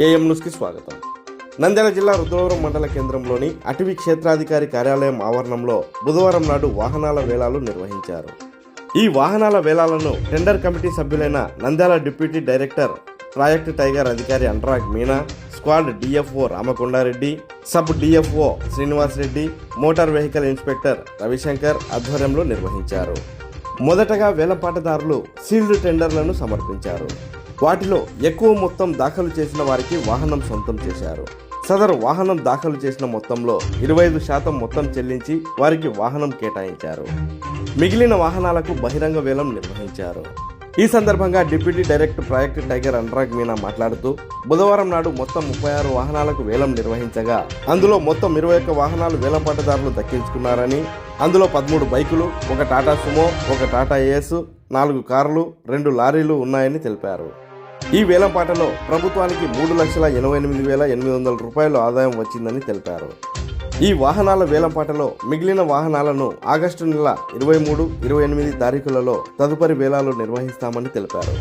AM న్యూస్కి స్వాగతం. నంద్యాల జిల్లా రుద్రవరం మండల కేంద్రంలోని అటవీ క్షేత్రాధికారి కార్యాలయం ఆవరణంలో బుధవారం నాడు వాహనాల వేలాలు నిర్వహించారు. ఈ వాహనాల వేలాలను tender committee సభ్యులైన Nandyal deputy director project tiger అధికారి Anurag Meena squad DFO Ramakonda Reddy sub DFO Srinivas Reddy motor vehicle inspector Ravi Shankar ఆధ్వర్యంలో నిర్వహించారు. మొదటగా వేలపాటదారులు సీల్డ్ టెండర్లను సమర్పించారు. వాటిలో ఎక్కువ మొత్తం దాఖలు చేసిన వారికి వాహనం సొంతం చేశారు. సదరు వాహనం దాఖలు చేసిన మొత్తంలో ఇరవై ఐదు శాతం మొత్తం చెల్లించి వారికి వాహనం కేటాయించారు. మిగిలిన వాహనాలకు బహిరంగ వేలం నిర్వహించారు. ఈ సందర్భంగా deputy director project tiger Anurag Meena మాట్లాడుతూ బుధవారం నాడు మొత్తం ముప్పై ఆరు వాహనాలకు వేలం నిర్వహించగా అందులో మొత్తం ఇరవై ఒక్క వాహనాలు వేలంపాటదారులు దక్కించుకున్నారని అందులో పదమూడు బైకులు ఒక టాటా సుమో ఒక టాటా ఏఎస్ నాలుగు కార్లు రెండు లారీలు ఉన్నాయని తెలిపారు. ఈ వేలంపాటలో ప్రభుత్వానికి మూడు లక్షల ఎనభై ఎనిమిది వేల ఎనిమిది వందల రూపాయలు ఆదాయం వచ్చిందని తెలిపారు. ఈ వాహనాల వేలంపాటలో మిగిలిన వాహనాలను ఆగస్టు నెల ఇరవై మూడు ఇరవై ఎనిమిది తారీఖులలో తదుపరి వేలాలు నిర్వహిస్తామని తెలిపారు.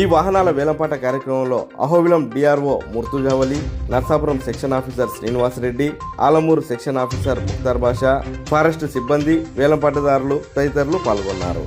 ఈ వాహనాల వేలంపాట కార్యక్రమంలో Ahobilam DRO Murtuzavali Narsapuram section officer Srinivasareddy Alamuru section officer Mukhtar Basha forest సిబ్బంది వేలంపాటదారులు తదితరులు పాల్గొన్నారు.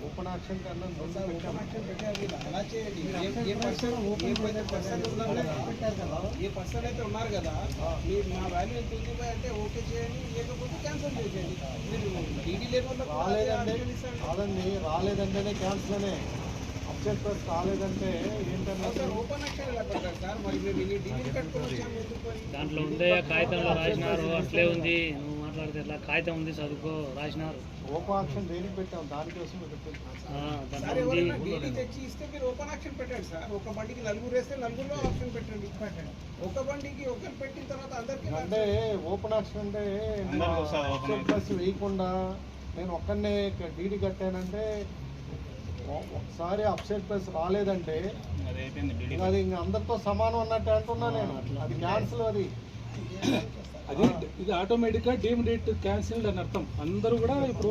ఓపెన్ ఆక్షన్ కన్నా ఓపెన్ ఆక్షన్ అలా చేయండి a- person person a person అయితే ఉన్నారు కదా మీరు మా వాల్యూ ఎంత ఉంది అంటే ఓకే చేయండి లేకపోతే క్యాన్సిల్ చేసేయండి మీరు డీడీ లేకుండా రాలేదంటేనే క్యాన్సిల్ అనే. ఎందుకు మరి? దాంట్లో ఉందే కాగితంలో రాసినారు అట్లే ఉంది. నువ్వు మాట్లాడితే ఎట్లా? కాగితం ఉంది చదువుకో రాసినారు. ఓపెన్ ఆక్షన్ దేనికి పెట్టాం దానికోసం తెచ్చి ఇస్తే మీరు ఓపెన్ ఆక్షన్ పెట్టండి సార్. ఒక బండికి నలుగురు వేస్తే నలుగురులో ఆప్షన్ పెట్టండి ఒక బండికి ఒకరు పెట్టిన తర్వాత అందరికీ అంటే ఓపెన్ ఆక్షన్ అంటే ప్లస్ వేయకుండా నేను ఒక్కనే డీడీ కట్టానంటే ఒకసారి అప్సెట్ ప్లస్ రాలేదంటే అది ఇంకా అందరితో సమానం అన్నట్టు అంటున్నా నేను. అది క్యాన్సిల్ అది. అది ఇది ఆటోమేటిక్గా డీమ్ డేట్ క్యాన్సిల్డ్ అని అర్థం. అందరూ కూడా ఇప్పుడు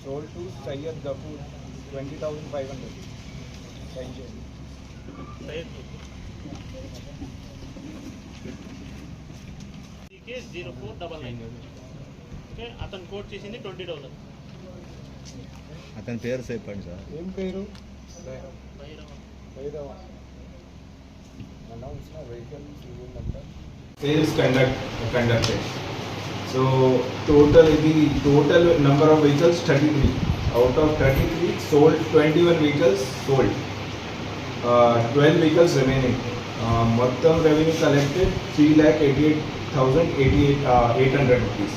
Ford Icon car sold to Sayyid Ghafoor, 20,500. Sign చేయండి. Zero four double nine okay అతను కోట్ చేసింది ట్వంటీ థౌసండ్ అతని పేరు చెప్పండి సార్ ఏం పేరు sales conduct conducted. So total the total number of vehicles 33. Out of 33 sold 21 vehicles sold. Uh, 12 vehicles remaining. Uh, Mattam revenue collected 3 lakh 88,800 uh, 800 rupees.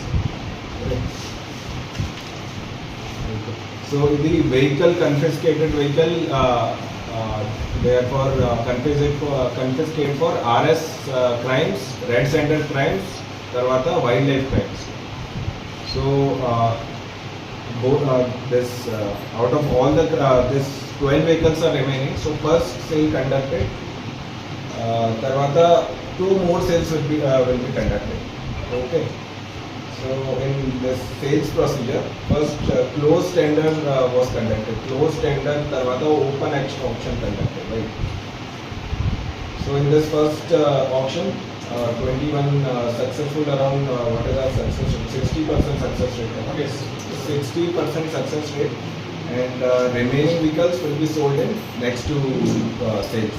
So the vehicle confiscated vehicle uh, uh, therefore uh, confiscated for, uh, confiscated for RS uh, crimes, red center crimes తర్వాత wildlife crimes so both uh, this uh, out of all the uh, this 12 vehicles are remaining so first sale conducted uh, tarvata two more sales will be uh, will be conducted okay so in this sales procedure first uh, closed tender uh, was conducted closed tender tarvata open action auction conducted right so in this first uh, auction uh, 21 uh, successful around uh, what is our success rate 60% success rate right? Yes. 60% success rate and uh, remaining vehicles will be sold in next to uh, sales.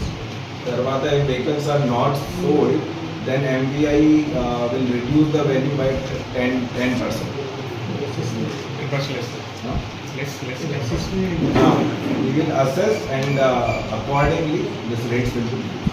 Tarvata if vehicles are not sold, then MVI uh, will reduce the value by 10 10%. No? Now, we will assess and uh, accordingly this rates will be.